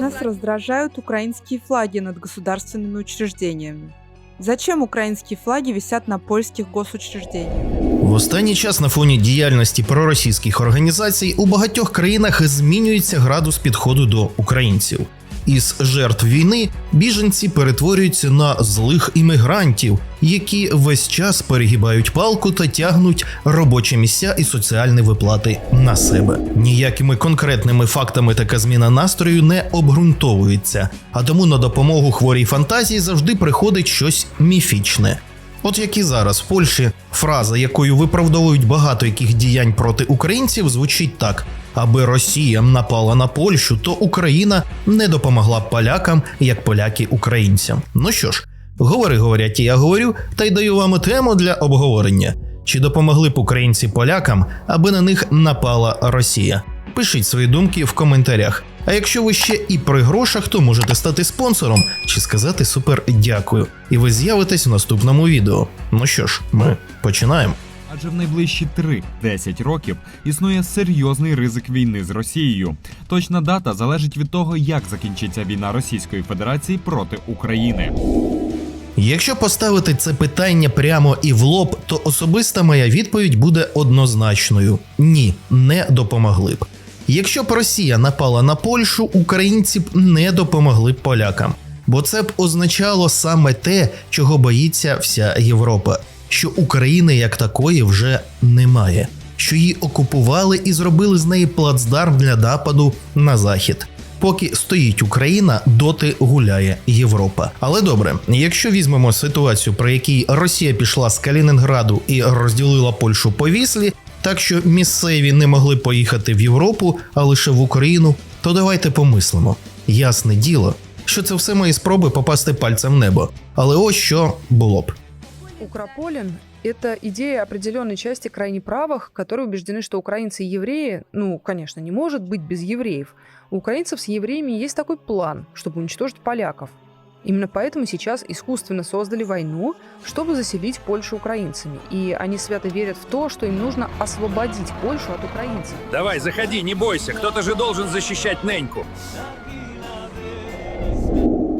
Нас раздражают украинские флаги над государственными учреждениями. Зачем украинские флаги висят на польских госучреждениях? В останній час на фоні діяльності проросійських організацій у багатьох країнах змінюється градус підходу до українців. Із жертв війни біженці перетворюються на злих іммігрантів, які весь час перегибають палку та тягнуть робочі місця і соціальні виплати на себе. Ніякими конкретними фактами така зміна настрою не обґрунтовується, а тому на допомогу хворій фантазії завжди приходить щось міфічне. От як і зараз в Польщі фраза, якою виправдовують багато яких діянь проти українців, звучить так: аби Росія напала на Польщу, то Україна не допомогла б полякам, як поляки українцям. Ну що ж, говори, говорять, я говорю, та й даю вам тему для обговорення. Чи допомогли б українці полякам, аби на них напала Росія? Пишіть свої думки в коментарях. А якщо ви ще і при грошах, то можете стати спонсором чи сказати супер дякую. І ви з'явитесь в наступному відео. Ну що ж, ми починаємо. Адже в найближчі 3-10 років існує серйозний ризик війни з Росією. Точна дата залежить від того, як закінчиться війна Російської Федерації проти України. Якщо поставити це питання прямо і в лоб, то особиста моя відповідь буде однозначною: ні, не допомогли б. Якщо б Росія напала на Польщу, українці б не допомогли б полякам, бо це б означало саме те, чого боїться вся Європа: що України як такої вже немає, що її окупували і зробили з неї плацдарм для нападу на захід. Поки стоїть Україна, доти гуляє Європа. Але добре, якщо візьмемо ситуацію, про якій Росія пішла з Калінінграду і розділила Польщу по віслі, так що місцеві не могли поїхати в Європу, а лише в Україну, то давайте помислимо. Ясне діло, що це все мої спроби попасти пальцем в небо. Але ось що було б. Укрополен – это идея определенной части крайне правых, которые убеждены, что украинцы и евреи, ну, конечно, не может быть без евреев. У украинцев с евреями есть такой план, чтобы уничтожить поляков. Именно поэтому сейчас искусственно создали войну, чтобы заселить Польшу украинцами. И они свято верят в то, что им нужно освободить Польшу от украинцев. Давай, заходи, не бойся, кто-то же должен защищать Неньку.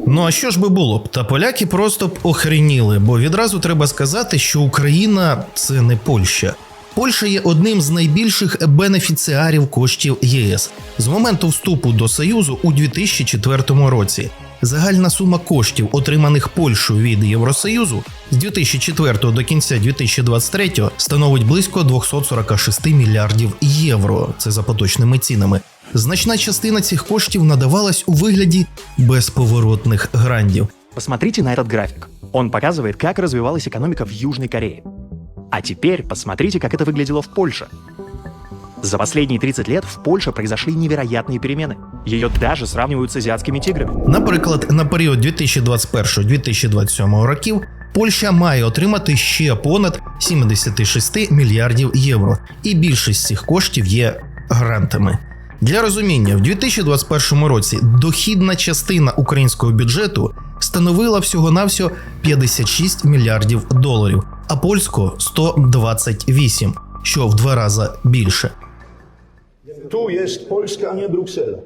Ну а що ж би було б? Та поляки просто б охреніли, бо відразу треба сказати, що Україна це не Польща. Польща є одним з найбільших бенефіціарів коштів ЄС з моменту вступу до Союзу у 2004 році Загальна сума коштів, отриманих Польщею від Євросоюзу, з 2004 до кінця 2023 становить близько 246 мільярдів євро. Це за поточними цінами. Значна частина цих коштів надавалась у вигляді безповоротних грандів. Посмотрите на этот график. Он показывает, как развивалась экономика в Южной Корее. А теперь посмотрите, как это выглядело в Польше. За последние 30 лет в Польше произошли невероятные перемены. Ее даже сравнивают с азиатскими тиграми. Наприклад, на період 2021-2027 років Польща має отримати ще понад 76 мільярдів євро, і більшість цих коштів є грантами. Для розуміння, в 2021 році дохідна частина українського бюджету становила всього-навсього 56 мільярдів доларів, а польського 128, що в два рази більше. Tu jest Polska, a nie Bruksela.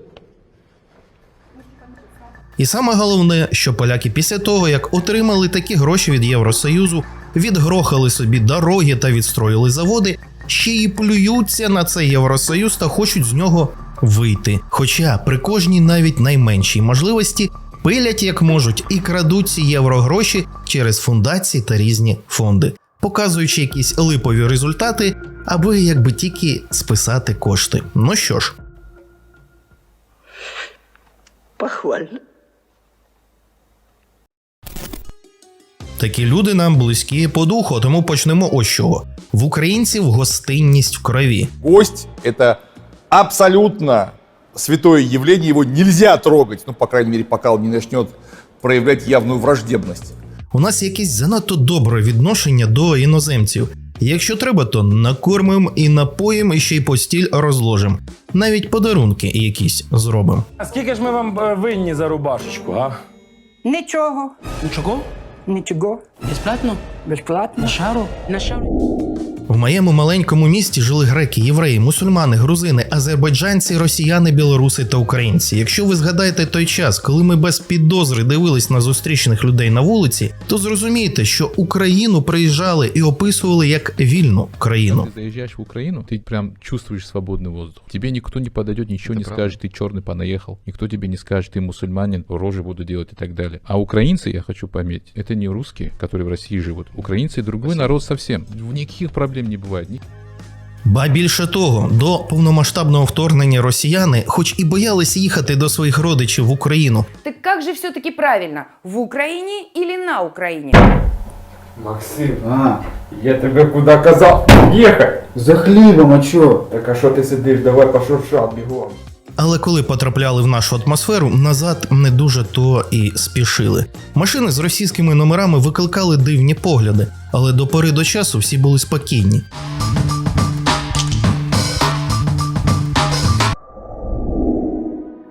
І саме головне, що поляки після того, як отримали такі гроші від Євросоюзу, відгрохали собі дороги та відстроїли заводи, ще й плюються на цей євросоюз та хочуть з нього вийти. Хоча при кожній навіть найменшій можливості пилять як можуть і крадуть ці єврогроші через фундації та різні фонди, показуючи якісь липові результати, аби якби тільки списати кошти. Ну що ж. Похвально. Такі люди нам близькі по духу, тому почнемо ось чого. В українців гостинність в крові. Гость – это абсолютно святое явление, его нельзя трогать, ну, по крайней мере, пока он не начнет проявлять явную враждебность. У нас якесь занадто добре відношення до іноземців. Якщо треба, то накормимо і напоїмо, і ще й постіль розложимо. Навіть подарунки якісь зробимо. А скільки ж ми вам е, винні за рубашечку, а? Нічого. Нічого? Нічого. Безплатно? Безплатно. шару? На шару. В моєму маленькому місті жили греки, євреї, мусульмани, грузини, азербайджанці, росіяни, білоруси та українці. Якщо ви згадаєте той час, коли ми без підозри дивились на зустрічних людей на вулиці, то зрозумієте, що Україну приїжджали і описували як вільну країну. Ты заезжаешь в Украину, ты прям чувствуешь свободный воздух. Тебе никто не подойдет, ничего не скажет, ты черный понаехал. Никто тебе не скажет, ты мусульманин, рожи буду делать и так далее. А украинцы, я хочу пометить, это не русские, которые в России живут. Украинцы другой народ совсем. Никаких проблем не бывает. Ба більше того, до повномасштабного вторгнення росіяни, хоч і боялись їхати до своїх родичів в Україну, Так як же все-таки правильно? В Україні или на Україні? Максим, а, я тебе куди казав? Їхай! За хлібом, а чо? Так а що ти сидиш? Давай пошуршав бігом. Але коли потрапляли в нашу атмосферу, назад не дуже то і спішили. Машини з російськими номерами викликали дивні погляди, але до пори до часу всі були спокійні.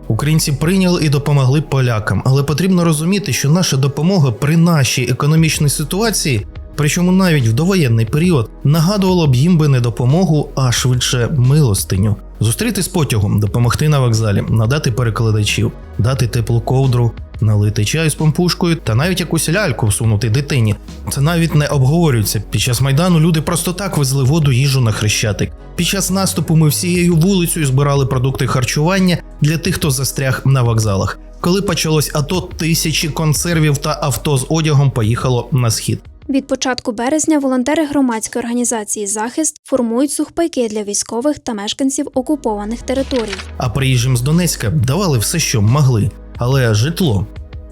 Українці прийняли і допомогли полякам, але потрібно розуміти, що наша допомога при нашій економічній ситуації, причому навіть в довоєнний період, нагадувала б їм би не допомогу, а швидше милостиню. Зустріти з потягом, допомогти на вокзалі, надати перекладачів, дати теплу ковдру, налити чаю з помпушкою та навіть якусь ляльку всунути дитині. Це навіть не обговорюється. Під час майдану люди просто так везли воду їжу на хрещатик. Під час наступу ми всією вулицею збирали продукти харчування для тих, хто застряг на вокзалах. Коли почалось АТО, тисячі консервів та авто з одягом поїхало на схід. Від початку березня волонтери громадської організації Захист формують сухпайки для військових та мешканців окупованих територій. А приїжджим з Донецька давали все, що могли, але житло.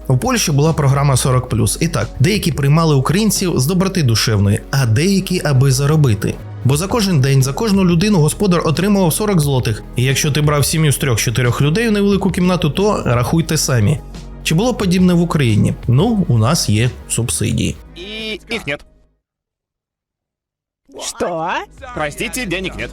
У Польщі була програма 40+. І так, деякі приймали українців з доброти душевної, а деякі аби заробити. Бо за кожен день, за кожну людину господар отримував 40 злотих. І якщо ти брав сім'ю з трьох-чотирьох людей у невелику кімнату, то рахуйте самі. Чи було подібне в Україні? Ну, у нас є субсидії. И их нет. Что? Простите, денег нет.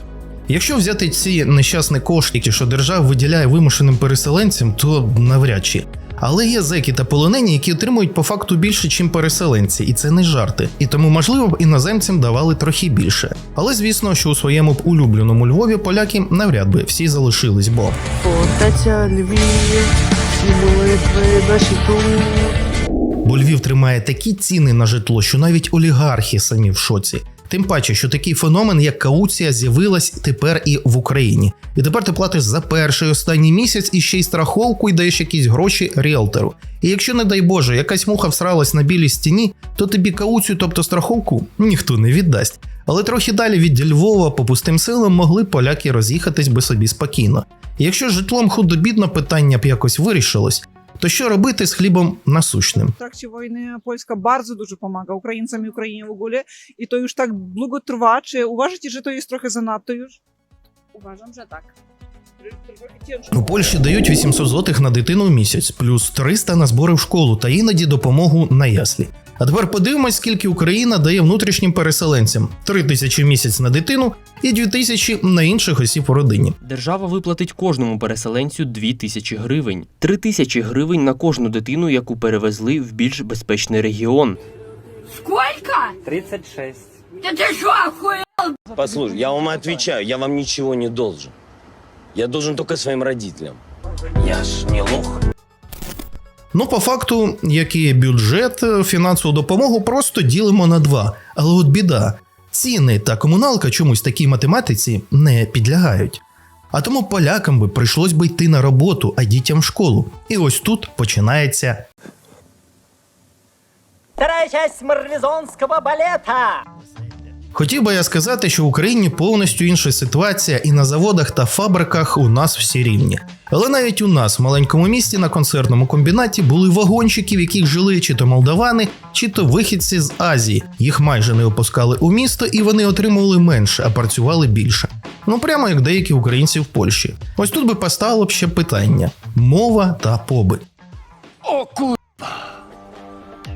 Якщо взяти ці нещасні кошти, що держава виділяє вимушеним переселенцям, то навряд чи. Але є зеки та полонені, які отримують по факту більше, чим переселенці, і це не жарти. І тому, можливо, б іноземцям давали трохи більше. Але звісно, що у своєму б улюбленому Львові поляки навряд би всі залишились, бо Бо Львів тримає такі ціни на житло, що навіть олігархи самі в шоці. Тим паче, що такий феномен, як кауція, з'явилась тепер і в Україні. І тепер ти платиш за перший останній місяць і ще й страховку і даєш якісь гроші ріелтору. І якщо, не дай Боже, якась муха всралась на білій стіні, то тобі кауцію, тобто страховку, ніхто не віддасть. Але трохи далі від Львова по пустим силам могли поляки роз'їхатись би собі спокійно. Якщо житлом худо-бідно питання б якось вирішилось, то що робити з хлібом насущним? W trakcie wojny польська дуже допомагає українцям і Україні в w і то ж так tak Чи уважаєте, що то є трохи занадто? Уважаємо, так. Że tak. У Польщі дають 800 злотих на дитину в місяць, плюс 300 на збори в школу та іноді допомогу на яслі. А тепер подивимось, скільки Україна дає внутрішнім переселенцям: 3 тисячі в місяць на дитину і 2 тисячі на інших осіб у родині. Держава виплатить кожному переселенцю 2 тисячі гривень, 3 тисячі гривень на кожну дитину, яку перевезли в більш безпечний регіон. Сколько? 36. Да ты что, охуел? Послушай, я вам отвечаю, я вам ничего не должен. Я должен только своим родителям. Я ж не лох. Ну, по факту, як і бюджет, е, фінансову допомогу просто ділимо на два. Але от біда: ціни та комуналка чомусь такій математиці не підлягають. А тому полякам би прийшлось би йти на роботу, а дітям в школу. І ось тут починається Вторая часть марлезонского балета. Хотів би я сказати, що в Україні повністю інша ситуація, і на заводах та фабриках у нас всі рівні. Але навіть у нас, в маленькому місті, на концертному комбінаті були вагончики, в яких жили чи то молдавани, чи то вихідці з Азії. Їх майже не опускали у місто, і вони отримували менше, а працювали більше. Ну прямо як деякі українці в Польщі. Ось тут би постало б ще питання: мова та побит. О, ку...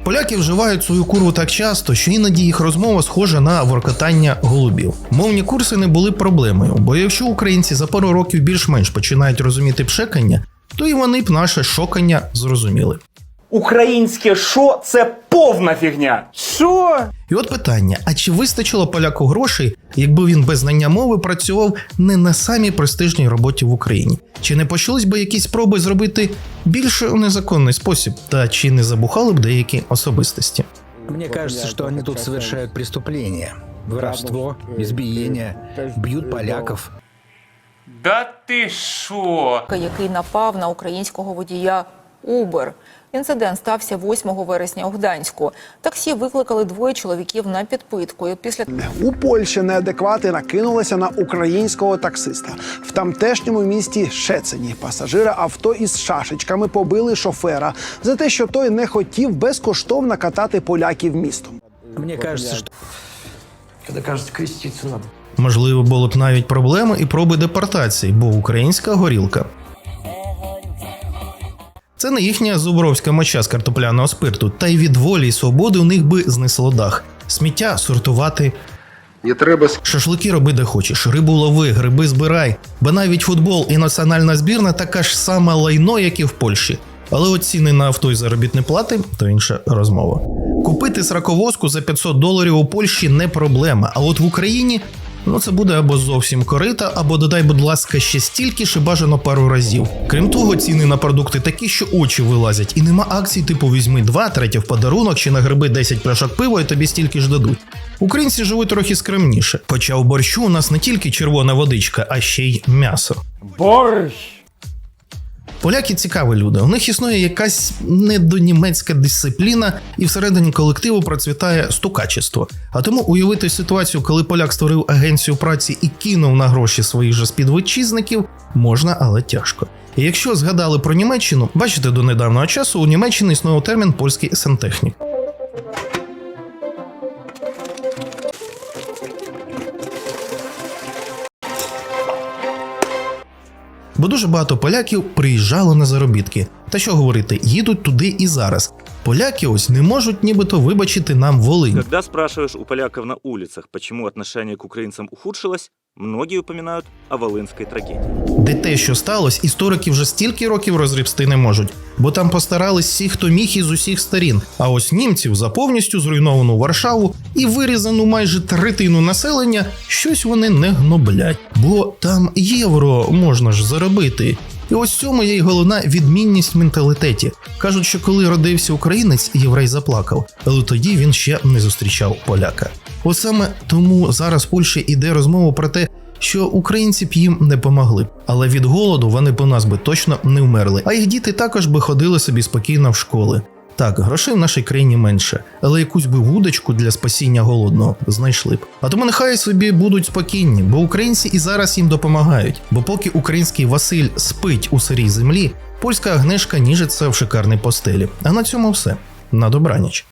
Поляки вживають свою курву так часто, що іноді їх розмова схожа на воркотання голубів. Мовні курси не були проблемою, бо якщо українці за пару років більш-менш починають розуміти пшекання, то і вони б наше шокання зрозуміли. Українське шо це повна фігня. Що? І от питання: а чи вистачило поляку грошей, якби він без знання мови працював не на самій престижній роботі в Україні? Чи не почались би якісь спроби зробити більше у незаконний спосіб? Та чи не забухали б деякі особистості? Мне кажется, что они тут совершают преступления. Воровство, избиение, бьют поляков. Да ти що? який напав на українського водія Uber. Інцидент стався 8 вересня у Гданську. Таксі викликали двоє чоловіків на підпитку. І після У Польщі неадеквати накинулися на українського таксиста. В тамтешньому місті Шецені пасажири авто із шашечками побили шофера за те, що той не хотів безкоштовно катати поляків містом. Мне кажется, что... Когда кажется, креститься надо. Можливо, були б навіть проблеми і проби депортації, бо українська горілка. Це не їхня зубровська моча з картопляного спирту, та й від волі й свободи у них би знесло дах. Сміття сортувати. Не треба Шашлики роби де хочеш, рибу лови, гриби збирай, бо навіть футбол і національна збірна така ж сама лайно, як і в Польщі. Але от ціни на авто і заробітні плати то інша розмова. Купити сраковозку за 500 доларів у Польщі не проблема. А от в Україні ну це буде або зовсім корита, або додай, будь ласка, ще стільки ж бажано пару разів. Крім того, ціни на продукти такі, що очі вилазять, і нема акцій, типу візьми два, третє в подарунок, чи на гриби 10 пляшок пива, і тобі стільки ж дадуть. Українці живуть трохи скромніше. Хоча у борщу у нас не тільки червона водичка, а ще й м'ясо. Борщ. Поляки цікаві люди. У них існує якась недонімецька дисципліна, і всередині колективу процвітає стукачество. А тому уявити ситуацію, коли поляк створив агенцію праці і кинув на гроші своїх же співвітчизників, можна, але тяжко. І якщо згадали про Німеччину, бачите, до недавнього часу у Німеччині існував термін польський сантехнік. Бо дуже багато поляків приїжджало на заробітки. Та що говорити, їдуть туди і зараз. Поляки ось не можуть нібито вибачити нам Волинь. Когда спрашиваешь у поляков на улицах, почему отношение к украинцам ухудшилось, многие упоминают о волынской трагедии. Де те, що сталося, історики вже стільки років розрібсти не можуть, бо там постарались всі, хто міг із усіх сторін. А ось німців за повністю зруйновану Варшаву і вирізану майже третину населення, щось вони не гноблять, бо там євро можна ж заробити. І ось цьому є й головна відмінність в менталітеті. Кажуть, що коли родився українець, єврей заплакав, але тоді він ще не зустрічав поляка. От саме тому зараз в Польщі йде розмова про те, що українці б їм не помогли. Але від голоду вони по нас би точно не вмерли. А їх діти також би ходили собі спокійно в школи. Так, грошей в нашій країні менше, але якусь би вудочку для спасіння голодного знайшли б. А тому нехай собі будуть спокійні, бо українці і зараз їм допомагають. Бо поки український Василь спить у сирій землі, польська Агнешка ніжиться в шикарній постелі. А на цьому все. На добраніч.